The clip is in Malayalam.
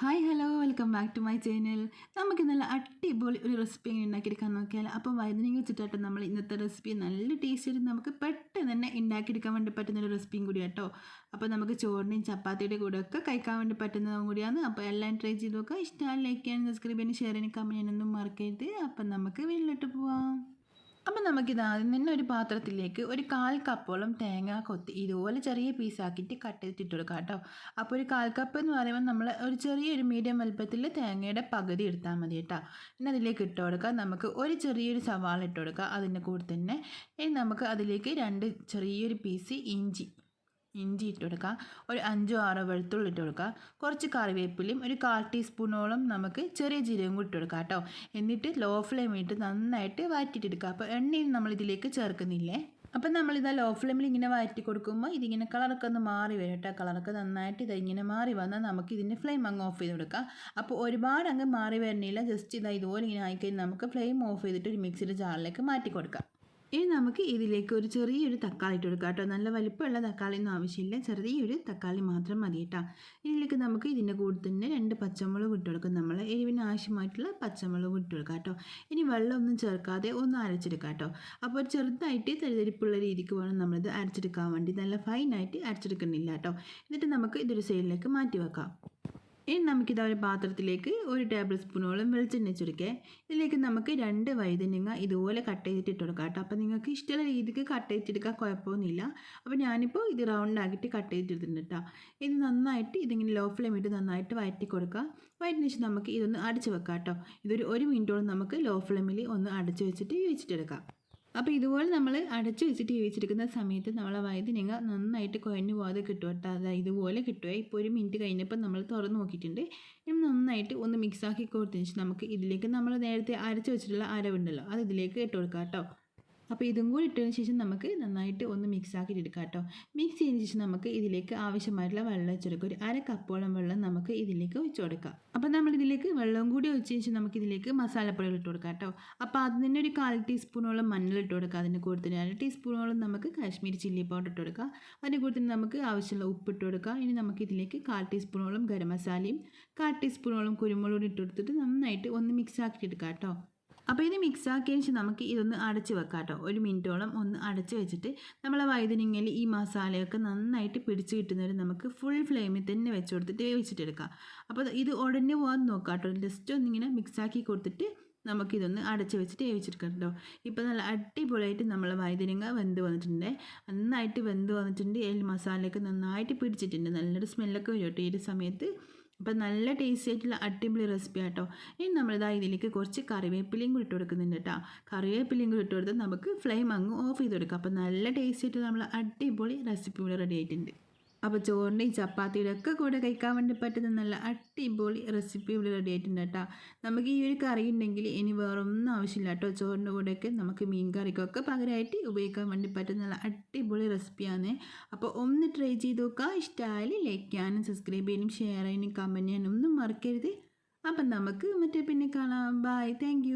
Hi hello welcome back to my channel നമുക്ക് നല്ല അടിപൊളി ഒരു റെസിപ്പി എങ്ങനെ ഉണ്ടാക്കിയെടുക്കാൻ നോക്കിയാൽ അപ്പോൾ വൈദ്യുതി വെച്ചിട്ടായിട്ട് നമ്മൾ ഇന്നത്തെ റെസിപ്പി നല്ല ടേസ്റ്റ് ആയിട്ട് നമുക്ക് പെട്ടെന്ന് തന്നെ ഉണ്ടാക്കിയെടുക്കാൻ വേണ്ടി പറ്റുന്ന ഒരു റെസിപ്പിയും കൂടി കേട്ടോ അപ്പോൾ നമുക്ക് ചോറിന്റെയും ചപ്പാത്തിയുടെ കൂടെ ഒക്കെ കഴിക്കാൻ വേണ്ടി പറ്റുന്നതും കൂടിയാണ്. അപ്പോൾ എല്ലാം ട്രൈ ചെയ്ത് നോക്കുക. ഇഷ്ടമായി ലൈക്ക് ചെയ്യാൻ സബ്സ്ക്രൈബ് ചെയ്യാൻ ഷെയർ ചെയ്യാൻ കമന്റ് ചെയ്യാനൊന്നും മറക്കരുത്. അപ്പം നമുക്ക് വീട്ടിലോട്ട് പോവാം. അപ്പം നമുക്കിത് ആദ്യം തന്നെ ഒരു പാത്രത്തിലേക്ക് ഒരു കാൽ കപ്പോളം തേങ്ങ കൊത്തി ഇതുപോലെ ചെറിയ പീസാക്കിയിട്ട് കട്ട് ചെയ്തിട്ട് കൊടുക്കുക കേട്ടോ. അപ്പോൾ ഒരു കാൽ കപ്പ് എന്ന് പറയുമ്പോൾ നമ്മൾ ഒരു ചെറിയൊരു മീഡിയം വലുപ്പത്തിൽ തേങ്ങയുടെ പകുതി എടുത്താൽ മതി കേട്ടോ. പിന്നെ അതിലേക്ക് ഇട്ട് കൊടുക്കുക നമുക്ക് ഒരു ചെറിയൊരു സവാള ഇട്ട് കൊടുക്കുക അതിന്റെ കൂടെ തന്നെ നമുക്ക് അതിലേക്ക് രണ്ട് ചെറിയൊരു പീസ് ഇഞ്ചി ഇഞ്ചി ഇട്ട് കൊടുക്കുക ഒരു അഞ്ചോ ആറോ വെളുത്തുള്ളി ഇട്ട് കൊടുക്കുക കുറച്ച് കറിവേപ്പിലയും ഒരു കാൽ ടീസ്പൂണോളം നമുക്ക് ചെറിയ ജീരകം കൂടി ഇട്ട് കൊടുക്കുക കേട്ടോ. എന്നിട്ട് ലോ ഫ്ലെയിം ഇട്ട് നന്നായിട്ട് വാറ്റിയിട്ടെടുക്കുക അപ്പോൾ എണ്ണയും നമ്മൾ ഇതിലേക്ക് ചേർക്കുന്നില്ലേ? അപ്പം നമ്മളിത് ലോ ഫ്ലെയിമിൽ ഇങ്ങനെ വഴറ്റി കൊടുക്കുമ്പോൾ ഇതിങ്ങനെ കളറൊക്കെ ഒന്ന് മാറി വരും കേട്ടോ. കളറൊക്കെ നന്നായിട്ട് ഇതിങ്ങനെ മാറി വന്നാൽ നമുക്ക് ഇതിന്റെ ഫ്ലെയിം അങ്ങ് ഓഫ് ചെയ്ത് കൊടുക്കാം. അപ്പോൾ ഒരുപാട് അങ്ങ് മാറി വരണില്ല. ജസ്റ്റ് ഇതാ ഇതുപോലെ ഇങ്ങനെ ആയിക്കഴിഞ്ഞാൽ നമുക്ക് ഫ്ലെയിം ഓഫ് ചെയ്തിട്ട് ഒരു മിക്സിയുടെ ജാറിലേക്ക് മാറ്റി കൊടുക്കാം. ഇനി നമുക്ക് ഇതിലേക്ക് ഒരു ചെറിയൊരു തക്കാളി ഇട്ട് കൊടുക്കാം കേട്ടോ. നല്ല വലിപ്പമുള്ള തക്കാളി ഒന്നും ആവശ്യമില്ല. ചെറിയൊരു തക്കാളി മാത്രം മതി കേട്ടോ. ഇതിലേക്ക് നമുക്ക് ഇതിന്റെ കൂടെ തന്നെ രണ്ട് പച്ചമുളക് ഇട്ട് കൊടുക്കും. നമ്മൾ എരിവിന് ആവശ്യമായിട്ടുള്ള പച്ചമുളക് ഇട്ട് കൊടുക്കാം കേട്ടോ. ഇനി വെള്ളമൊന്നും ചേർക്കാതെ ഒന്ന് അരച്ചെടുക്കാം കേട്ടോ. അപ്പോൾ ചെറുതായിട്ട് തരിതരിപ്പുള്ള രീതിക്ക് വേണം നമ്മളിത് അരച്ചെടുക്കാൻ വേണ്ടി. നല്ല ഫൈനായിട്ട് അരച്ചെടുക്കുന്നില്ല കേട്ടോ. എന്നിട്ട് നമുക്ക് ഇതൊരു സൈഡിലേക്ക് മാറ്റി വെക്കാം. ഇനി നമുക്കിത് ഒരു പാത്രത്തിലേക്ക് ഒരു ടേബിൾ സ്പൂണോളം വെളിച്ചെണ്ണ വെച്ചെടുക്കുക ഇതിലേക്ക് നമുക്ക് രണ്ട് വൈതനങ്ങ ഇതുപോലെ കട്ട് ചെയ്തിട്ട് ഇട്ട് കൊടുക്കാം കേട്ടോ. അപ്പോൾ നിങ്ങൾക്ക് ഇഷ്ടമുള്ള രീതിക്ക് കട്ട് ചെയ്തിട്ടെടുക്കാൻ കുഴപ്പമൊന്നുമില്ല. അപ്പോൾ ഞാനിപ്പോൾ ഇത് റൗണ്ട് ആക്കിയിട്ട് കട്ട് ചെയ്തിട്ടുണ്ട് കേട്ടോ. ഇത് നന്നായിട്ട് ഇതിങ്ങനെ ലോ ഫ്ലെയിം ഇട്ട് നന്നായിട്ട് വഴറ്റി കൊടുക്കുക. വഴറ്റിന് ശേഷം നമുക്ക് ഇതൊന്ന് അടച്ച് വെക്കാം കേട്ടോ. ഇതൊരു ഒരു മിനിറ്റോളം നമുക്ക് ലോ ഫ്ലെയിമിൽ ഒന്ന് അടച്ച് വെച്ചിട്ട് വേവിച്ചിട്ടെടുക്കാം അപ്പോൾ ഇതുപോലെ നമ്മൾ അടച്ചു വെച്ചിട്ട് വേവിച്ചെടുക്കുന്ന സമയത്ത് നമ്മളെ വയതിനങ്ങ നന്നായിട്ട് കുഴഞ്ഞു പോകാതെ കിട്ടും കേട്ടോ അതായത് ഇതുപോലെ കിട്ടുക ഇപ്പോൾ ഒരു മിനിറ്റ് കഴിഞ്ഞപ്പോൾ നമ്മൾ തുറന്ന് നോക്കിയിട്ടുണ്ട്. ഇനി നന്നായിട്ട് ഒന്ന് മിക്സ് ആക്കി ശേഷം നമുക്ക് ഇതിലേക്ക് നമ്മൾ നേരത്തെ അരച്ച് വെച്ചിട്ടുള്ള അരവുണ്ടല്ലോ അത് ഇതിലേക്ക് ഇട്ട് കൊടുക്കാം കേട്ടോ അപ്പോൾ ഇതും കൂടി ഇട്ടതിന് ശേഷം നമുക്ക് നന്നായിട്ട് ഒന്ന് മിക്സ് ആക്കിയിട്ട് എടുക്കാം കേട്ടോ. മിക്സ് ചെയ്തതിന് ശേഷം നമുക്ക് ഇതിലേക്ക് ആവശ്യമായിട്ടുള്ള വെള്ളം വെച്ചെടുക്കുക ഒരു അര കപ്പോളം വെള്ളം നമുക്ക് ഇതിലേക്ക് ഒഴിച്ചു കൊടുക്കാം. അപ്പോൾ നമ്മൾ ഇതിലേക്ക് വെള്ളം കൂടി ഒഴിച്ച് ശേഷം നമുക്ക് ഇതിലേക്ക് മസാലപ്പൊടികൾ ഇട്ട് കൊടുക്കാം കേട്ടോ. അപ്പോൾ അതിന് തന്നെ ഒരു കാൽ ടീസ്പൂണോളം മഞ്ഞൾ ഇട്ട് കൊടുക്കുക അതിന് കൂടുതൽ അര ടീസ്പൂണോളം നമുക്ക് കാശ്മീരി ചില്ലി പൗഡർ ഇട്ട് കൊടുക്കുക അതിന് കൂടുതൽ നമുക്ക് ആവശ്യമുള്ള ഉപ്പ് ഇട്ട് കൊടുക്കുക ഇനി നമുക്ക് ഇതിലേക്ക് കാൽ ടീസ്പൂണോളം ഗരം മസാലയും കാൽ ടീസ്പൂണോളം കുരുമുളകും ഇട്ട് കൊടുത്തിട്ട് നന്നായിട്ട് ഒന്ന് മിക്സ് ആക്കിയിട്ട് എടുക്കാം കേട്ടോ. അപ്പോൾ ഇത് മിക്സ് ആക്കിയതിന് ശേഷം നമുക്ക് ഇതൊന്ന് അടച്ച് വെക്കാം കേട്ടോ ഒരു മിനിറ്റോളം ഒന്ന് അടച്ച് വെച്ചിട്ട് നമ്മളെ വൈദ്യുതിങ്ങൽ ഈ മസാലയൊക്കെ നന്നായിട്ട് പിടിച്ച് കിട്ടുന്നവർ നമുക്ക് ഫുൾ ഫ്ലെയിമിൽ തന്നെ വെച്ച് കൊടുത്തിട്ട് വേവിച്ചിട്ടെടുക്കാം അപ്പോൾ ഇത് ഉടനെ പോകാൻ നോക്കാം കേട്ടോ ജസ്റ്റ് ഒന്നിങ്ങനെ മിക്സ് ആക്കി കൊടുത്തിട്ട് നമുക്കിതൊന്ന് അടച്ച് വെച്ചിട്ട് വേവിച്ചെടുക്കാം കേട്ടോ ഇപ്പോൾ നല്ല അടിപൊളിയായിട്ട് നമ്മൾ വൈദ്യുതിങ്ങ വെന്ത് വന്നിട്ടുണ്ട്. നന്നായിട്ട് വെന്ത് വന്നിട്ടുണ്ട്. എൽ മസാലയൊക്കെ നന്നായിട്ട് പിടിച്ചിട്ടുണ്ട്. നല്ലൊരു സ്മെല്ലൊക്കെ വരും കേട്ടോ ഈ ഒരു സമയത്ത്. അപ്പം നല്ല ടേസ്റ്റി ആയിട്ടുള്ള അടിപൊളി റെസിപ്പി ആട്ടോ. ഇനി നമ്മളിതാ ഇതിലേക്ക് കുറച്ച് കറിവേപ്പിലയും കൂടി ഇട്ട് കൊടുക്കുന്നുണ്ട് കേട്ടോ കറിവേപ്പിലയും കൂടി ഇട്ട് കൊടുത്ത് നമുക്ക് ഫ്ലെയിം അങ്ങ് ഓഫ് ചെയ്ത് കൊടുക്കാം അപ്പം നല്ല ടേസ്റ്റി ആയിട്ട് നമ്മൾ അടിപൊളി റെസിപ്പി ഇവിടെ റെഡി ആയിട്ടുണ്ട്. അപ്പോൾ ചോറിന്റെയും ചപ്പാത്തിയുടെ ഒക്കെ കൂടെ കഴിക്കാൻ വേണ്ടി പറ്റുന്ന നല്ല അടിപൊളി റെസിപ്പി ഇവിടെ റെഡി ആയിട്ടുണ്ട് കേട്ടോ. നമുക്ക് ഈ ഒരു കറി ഉണ്ടെങ്കിൽ ഇനി വേറൊന്നും ആവശ്യമില്ല കേട്ടോ. ചോറിന്റെ കൂടെയൊക്കെ നമുക്ക് മീൻ കറിക്കൊക്കെ പകരമായിട്ട് ഉപയോഗിക്കാൻ വേണ്ടി പറ്റുന്ന നല്ല അടിപൊളി റെസിപ്പിയാണ് അപ്പോൾ ഒന്ന് ട്രൈ ചെയ്ത് നോക്കുക. ഇഷ്ടമായാലും ലൈക്ക് ചെയ്യാനും സബ്സ്ക്രൈബ് ചെയ്യാനും ഷെയർ ചെയ്യാനും കമന്റ് ചെയ്യാനും ഒന്നും മറക്കരുത്. അപ്പം നമുക്ക് മറ്റേ പിന്നെ കാണാം. Bye thank